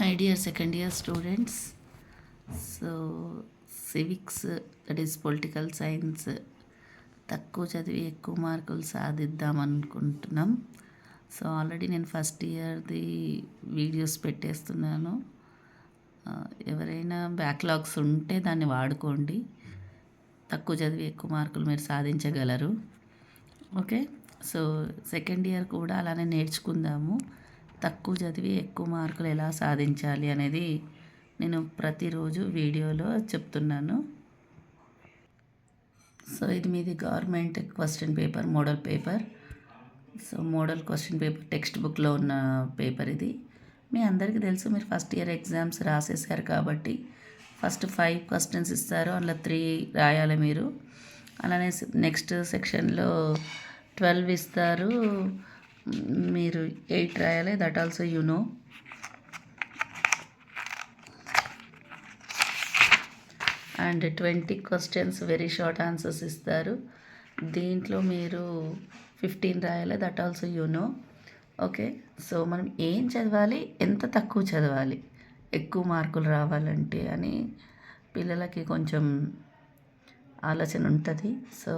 My dear second year students so civics that is political science తక్కువ చదివి ఎక్కువ మార్కులు సాధిద్దాం అనుకుంటున్నాం. సో ఆల్రెడీ నేను ఫస్ట్ ఇయర్ది వీడియోస్ పెట్టేస్తున్నాను. ఎవరైనా బ్యాక్లాగ్స్ ఉంటే దాన్ని వాడుకోండి. తక్కువ చదివి ఎక్కువ మార్కులు మీరు సాధించగలరు. ఓకే సో సెకండ్ ఇయర్ కూడా అలానే నేర్చుకుందాము. తక్కువ చదివి ఎక్కువ మార్కులు ఎలా సాధించాలి అనేది నేను ప్రతిరోజు వీడియోలో చెప్తున్నాను. సో ఇది మీది government question paper model paper. So model question paper text బుక్లో ఉన్న పేపర్ ఇది. మీ అందరికీ తెలుసు మీరు ఫస్ట్ ఇయర్ ఎగ్జామ్స్ రాసేసారు కాబట్టి ఫస్ట్ ఫైవ్ క్వశ్చన్స్ ఇస్తారు అందులో త్రీ రాయాలి మీరు. అలానే నెక్స్ట్ సెక్షన్లో ట్వెల్వ్ ఇస్తారు. మీరు ఎయిట్ రాయాలి that also you know and twenty questions very short answers ఇస్తారు. దీంట్లో మీరు ఫిఫ్టీన్ రాయాలి that also you know okay so మనం ఏం చదవాలి ఎంత తక్కువ చదవాలి ఎక్కువ మార్కులు రావాలంటే అని పిల్లలకి కొంచెం ఆలోచన ఉంటుంది. సో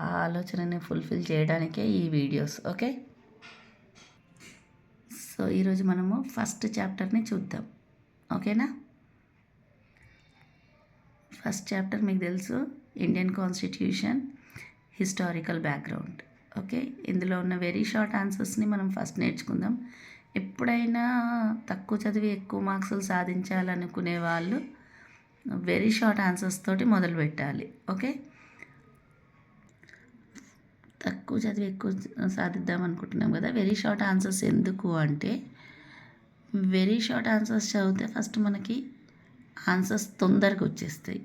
ఆ ఆలోచనని ఫుల్ఫిల్ చేయడానికే ఈ వీడియోస్ ఓకే సో ఈరోజు మనము ఫస్ట్ చాప్టర్ని చూద్దాం ఓకేనా ఫస్ట్ చాప్టర్ మీకు తెలుసు Indian constitution historical background okay ఇందులో ఉన్న వెరీ షార్ట్ ఆన్సర్స్ని మనం ఫస్ట్ నేర్చుకుందాం. ఎప్పుడైనా తక్కువ చదివి ఎక్కువ మార్క్సులు సాధించాలనుకునే వాళ్ళు వెరీ షార్ట్ ఆన్సర్స్ తోటి మొదలు పెట్టాలి ఓకే తక్కువ చదివి ఎక్కువ సాధిద్దాం అనుకుంటున్నాం కదా. వెరీ షార్ట్ ఆన్సర్స్ ఎందుకు అంటే వెరీ షార్ట్ ఆన్సర్స్ చదివితే ఫస్ట్ మనకి ఆన్సర్స్ తొందరగా వచ్చేస్తాయి.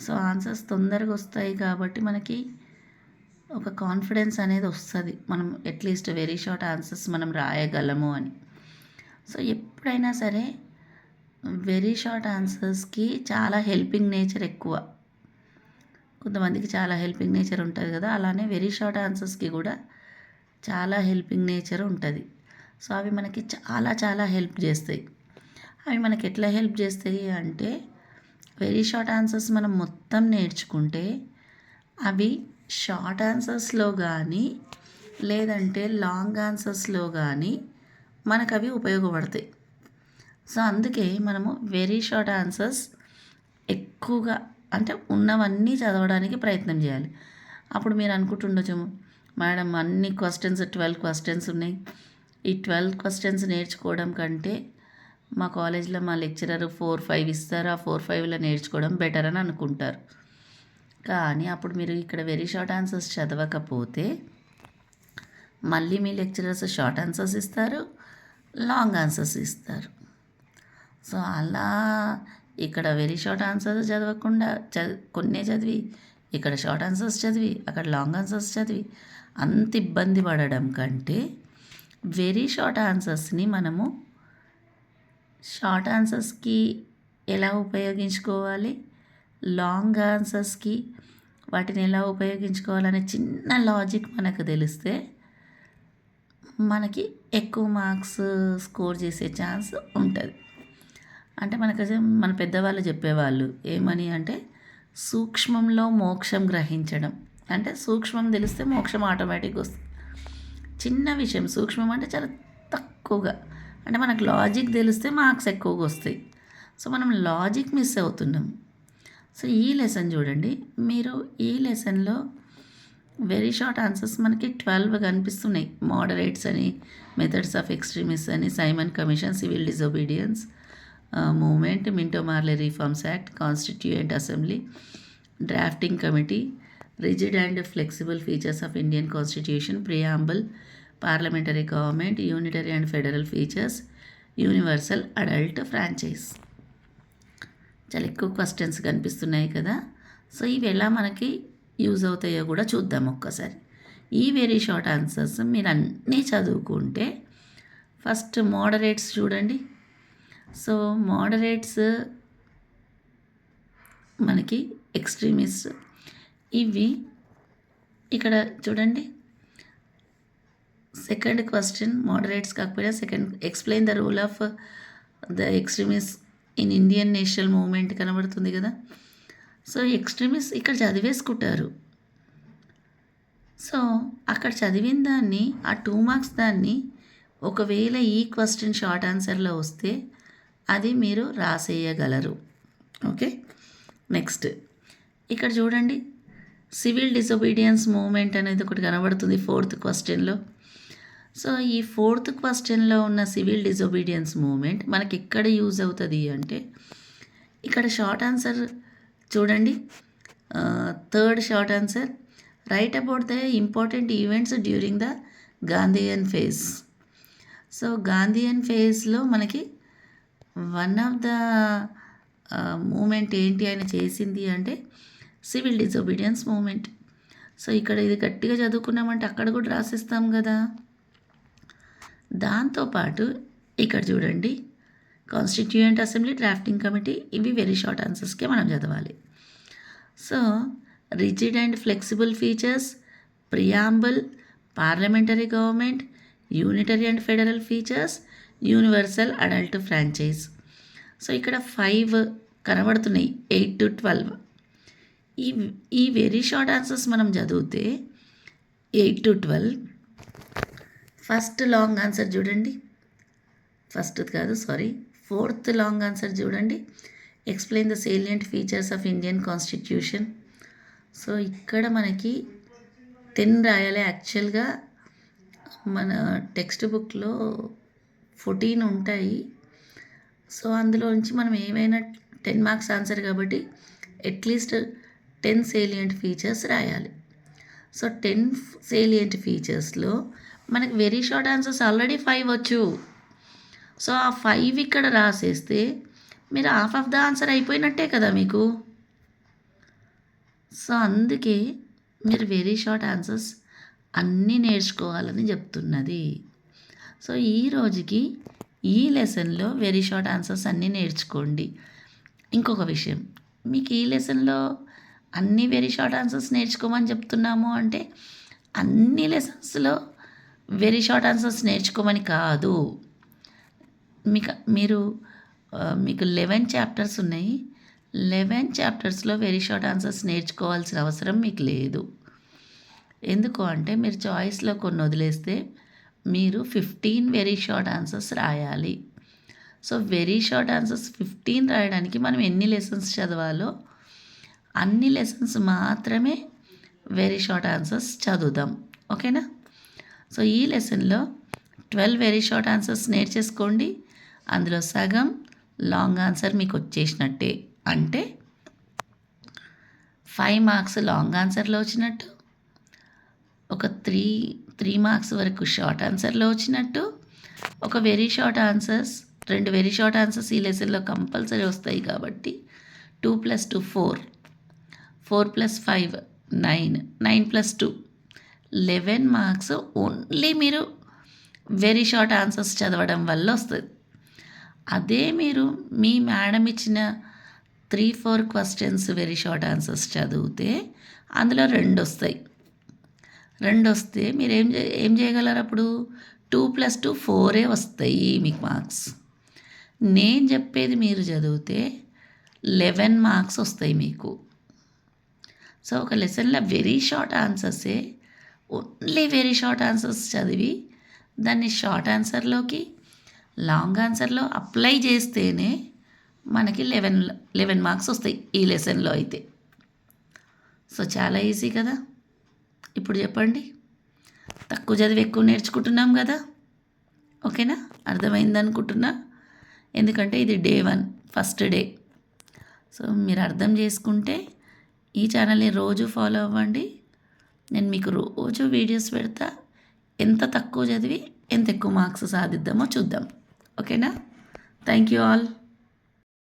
సో ఆన్సర్స్ తొందరగా వస్తాయి కాబట్టి మనకి ఒక కాన్ఫిడెన్స్ అనేది వస్తుంది. మనం అట్లీస్ట్ వెరీ షార్ట్ ఆన్సర్స్ మనం రాయగలము అని. సో ఎప్పుడైనా సరే వెరీ షార్ట్ ఆన్సర్స్కి చాలా హెల్పింగ్ నేచర్ ఎక్కువ. కొంతమందికి చాలా హెల్పింగ్ నేచర్ ఉంటుంది కదా అలానే వెరీ షార్ట్ ఆన్సర్స్కి కూడా చాలా హెల్పింగ్ నేచర్ ఉంటుంది. సో అవి మనకి చాలా చాలా హెల్ప్ చేస్తాయి. అవి మనకి ఎట్లా హెల్ప్ చేస్తాయి అంటే వెరీ షార్ట్ ఆన్సర్స్ మనం మొత్తం నేర్చుకుంటే అవి షార్ట్ ఆన్సర్స్లో కానీ లేదంటే లాంగ్ ఆన్సర్స్లో కానీ మనకు అవి ఉపయోగపడతాయి. సో అందుకే మనము వెరీ షార్ట్ ఆన్సర్స్ ఎక్కువగా అంటే ఉన్నవన్నీ చదవడానికి ప్రయత్నం చేయాలి. అప్పుడు మీరు అనుకుంటుండొచ్చు మేడం అన్ని క్వశ్చన్స్ ట్వెల్వ్ క్వశ్చన్స్ ఉన్నాయి. ఈ ట్వెల్వ్ క్వశ్చన్స్ నేర్చుకోవడం కంటే మా కాలేజ్లో మా లెక్చరర్ ఫోర్ ఫైవ్ ఇస్తారు. ఆ ఫోర్ ఫైవ్లో నేర్చుకోవడం బెటర్ అని అనుకుంటారు. కానీ అప్పుడు మీరు ఇక్కడ వెరీ షార్ట్ ఆన్సర్స్ చదవకపోతే మళ్ళీ మీ లెక్చరర్స్ షార్ట్ ఆన్సర్స్ ఇస్తారు లాంగ్ ఆన్సర్స్ ఇస్తారు. సో అలా ఇక్కడ వెరీ షార్ట్ ఆన్సర్స్ చదవకుండా చదివి కొన్నే చదివి ఇక్కడ షార్ట్ ఆన్సర్స్ చదివి అక్కడ లాంగ్ ఆన్సర్స్ చదివి అంత ఇబ్బంది పడడం కంటే వెరీ షార్ట్ ఆన్సర్స్ని మనము షార్ట్ ఆన్సర్స్కి ఎలా ఉపయోగించుకోవాలి లాంగ్ ఆన్సర్స్కి వాటిని ఎలా ఉపయోగించుకోవాలనే చిన్న లాజిక్ మనకు తెలిస్తే మనకి ఎక్కువ మార్క్స్ స్కోర్ చేసే ఛాన్స్ ఉంటుంది. అంటే మనకు మన పెద్దవాళ్ళు చెప్పేవాళ్ళు ఏమని అంటే సూక్ష్మంలో మోక్షం గ్రహించడం. అంటే సూక్ష్మం తెలిస్తే మోక్షం ఆటోమేటిక్గా వస్తుంది చిన్న విషయం సూక్ష్మం అంటే చాలా తక్కువగా. అంటే మనకు లాజిక్ తెలిస్తే మార్క్స్ ఎక్కువగా వస్తాయి. సో మనం లాజిక్ మిస్ అవుతున్నాం. సో ఈ లెసన్ చూడండి. మీరు ఈ లెసన్లో వెరీ షార్ట్ ఆన్సర్స్ మనకి ట్వెల్వ్ కనిపిస్తున్నాయి. మోడరేట్స్ అని మెథడ్స్ ఆఫ్ ఎక్స్ట్రీమిస్ట్ అని Simon commission civil disobedience movement Minto Morley reforms act constituent assembly drafting committee rigid and flexible features of Indian constitution preamble parliamentary government unitary and federal features universal adult franchise. చాలా ఎక్కువ questions కనిపిస్తున్నాయి కదా. So ఇవి ఎలా మనకి use అవుతాయో కూడా చూద్దాం ఒక్కసారి. ఈ వెరీ షార్ట్ ఆన్సర్స్ మీరు అన్నీ చదువుకుంటే ఫస్ట్ మోడరేట్స్ చూడండి. సో మోడరేట్స్ మనకి ఎక్స్ట్రీమిస్ట్. ఇవి ఇక్కడ చూడండి. సెకండ్ క్వశ్చన్ మోడరేట్స్ కాకపోయినా second explain the rule of the extremists in Indian national movement కనబడుతుంది కదా. సో ఎక్స్ట్రీమిస్ ఇక్కడ చదివేసుకుంటారు. సో అక్కడ చదివిన దాన్ని ఆ టూ మార్క్స్ దాన్ని ఒకవేళ ఈ క్వశ్చన్ షార్ట్ ఆన్సర్లో వస్తే అది మీరు రాసేయగలరు. ఓకే? నెక్స్ట్. ఇక్కడ చూడండి. సివిల్ డిసొబీడియన్స్ మూమెంట్ అనేది ఒకటి కనబడుతుంది ఫోర్త్ క్వశ్చన్లో. సో ఈ ఫోర్త్ క్వశ్చన్లో ఉన్న సివిల్ డిసొబీడియన్స్ మూమెంట్ మనకి ఎక్కడ యూజ్ అవుతుంది అంటే ఇక్కడ షార్ట్ ఆన్సర్ చూడండి. Third short answer. Right about the important events during the Gandhian phase. So Gandhian ఫేజ్లో మనకి వన్ ఆఫ్ ద మూమెంట్ ఏంటి ఆయన చేసింది అంటే సివిల్ డిసొబీడియన్స్ మూమెంట్ సో ఇక్కడ ఇది గట్టిగా చదువుకున్నామంటే అక్కడ కూడా రాసిస్తాం కదా. దాంతోపాటు ఇక్కడ చూడండి కాన్స్టిట్యూయెంట్ అసెంబ్లీ డ్రాఫ్టింగ్ కమిటీ ఇవి వెరీ షార్ట్ ఆన్సర్స్కే మనం చదవాలి. So rigid and flexible features preamble parliamentary government unitary and federal features universal adult franchise. So ఇక్కడ ఫైవ్ కనబడుతున్నాయి ఎయిట్ టు ట్వెల్వ్. ఈ ఈ వెరీ షార్ట్ ఆన్సర్స్ మనం చదివితే eight to twelve. First long answer చూడండి. ఫస్ట్ కాదు సారీ ఫోర్త్ లాంగ్ ఆన్సర్ చూడండి. Explain the salient features of Indian constitution so ఇక్కడ మనకి టెన్ రాయాలి. యాక్చువల్గా మన టెక్స్ట్ బుక్లో ఫోర్టీన్ ఉంటాయి. సో అందులోంచి మనం ఏమైనా టెన్ మార్క్స్ ఆన్సర్ కాబట్టి at least ten salient features రాయాలి. సో టెన్ సేలియంట్ ఫీచర్స్లో మనకి very short answers already five వచ్చు. సో ఆ ఫైవ్ ఇక్కడ రాసేస్తే మీరు హాఫ్ ఆఫ్ ద ఆన్సర్ అయిపోయినట్టే కదా మీకు. సో అందుకే మీరు వెరీ షార్ట్ ఆన్సర్స్ అన్నీ నేర్చుకోవాలని చెప్తున్నది. సో ఈ రోజుకి ఈ లెసన్లో వెరీ షార్ట్ ఆన్సర్స్ అన్నీ నేర్చుకోండి. ఇంకొక విషయం మీకు ఈ లెసన్లో అన్ని వెరీ షార్ట్ ఆన్సర్స్ నేర్చుకోమని చెప్తున్నాము అంటే అన్ని లెసన్స్లో వెరీ షార్ట్ ఆన్సర్స్ నేర్చుకోమని కాదు. మీకు మీరు మీకు లెవెన్ చాప్టర్స్ ఉన్నాయి. లెవెన్ చాప్టర్స్లో వెరీ షార్ట్ ఆన్సర్స్ నేర్చుకోవాల్సిన అవసరం మీకు లేదు. ఎందుకు అంటే మీరు చాయిస్లో కొన్ని వదిలేస్తే మీరు ఫిఫ్టీన్ వెరీ షార్ట్ ఆన్సర్స్ రాయాలి. So very short answers fifteen రాయడానికి మనం ఎన్ని లెసన్స్ చదవాలో అన్ని లెసన్స్ మాత్రమే వెరీ షార్ట్ ఆన్సర్స్ చదువుదాం. ఓకేనా సో ఈ లెసన్లో ట్వెల్వ్ వెరీ షార్ట్ ఆన్సర్స్ నేర్చేసుకోండి. అందులో సగం లాంగ్ ఆన్సర్ మీకు వచ్చేసినట్టే. అంటే ఫైవ్ మార్క్స్ లాంగ్ ఆన్సర్లో వచ్చినట్టు. ఒక త్రీ త్రీ మార్క్స్ వరకు షార్ట్ ఆన్సర్లో వచ్చినట్టు. ఒక వెరీ షార్ట్ ఆన్సర్స్ రెండు వెరీ షార్ట్ ఆన్సర్స్ ఈ లెసన్లో కంపల్సరీ వస్తాయి కాబట్టి two plus two four four plus five nine nine plus two eleven marks only మీరు వెరీ షార్ట్ ఆన్సర్స్ చదవడం వల్ల వస్తుంది. అదే మీరు మీ మేడం ఇచ్చిన three four questions very short answers చదివితే అందులో రెండు వస్తాయి. రెండు వస్తే మీరు ఏం చే ఏం చేయగలరు అప్పుడు? టూ ప్లస్ టూ ఫోరే వస్తాయి మీకు మార్క్స్. నేను చెప్పేది మీరు చదివితే లెవెన్ మార్క్స్ వస్తాయి మీకు. సో ఒక లెసన్లో వెరీ షార్ట్ ఆన్సర్సే. ఓన్లీ వెరీ షార్ట్ ఆన్సర్స్ చదివి దాన్ని షార్ట్ ఆన్సర్లోకి లాంగ్ ఆన్సర్లో అప్లై చేస్తేనే మనకి లెవెన్ లెవెన్ మార్క్స్ వస్తాయి ఈ లెసన్లో అయితే. సో చాలా ఈజీ కదా? ఇప్పుడు చెప్పండి. తక్కువ చదివి ఎక్కువ నేర్చుకుంటున్నాం కదా. ఓకేనా? అర్థమైంది అనుకుంటున్నా. ఎందుకంటే ఇది day one first day. So మీరు అర్థం చేసుకుంటే ఈ ఛానల్ని రోజు ఫాలో అవ్వండి. నేను మీకు రోజు వీడియోస్ పెడతా. ఎంత తక్కువ చదివి ఎంత ఎక్కువ మార్క్స్ సాధిద్దామో చూద్దాం. ఓకేనా? Thank you all.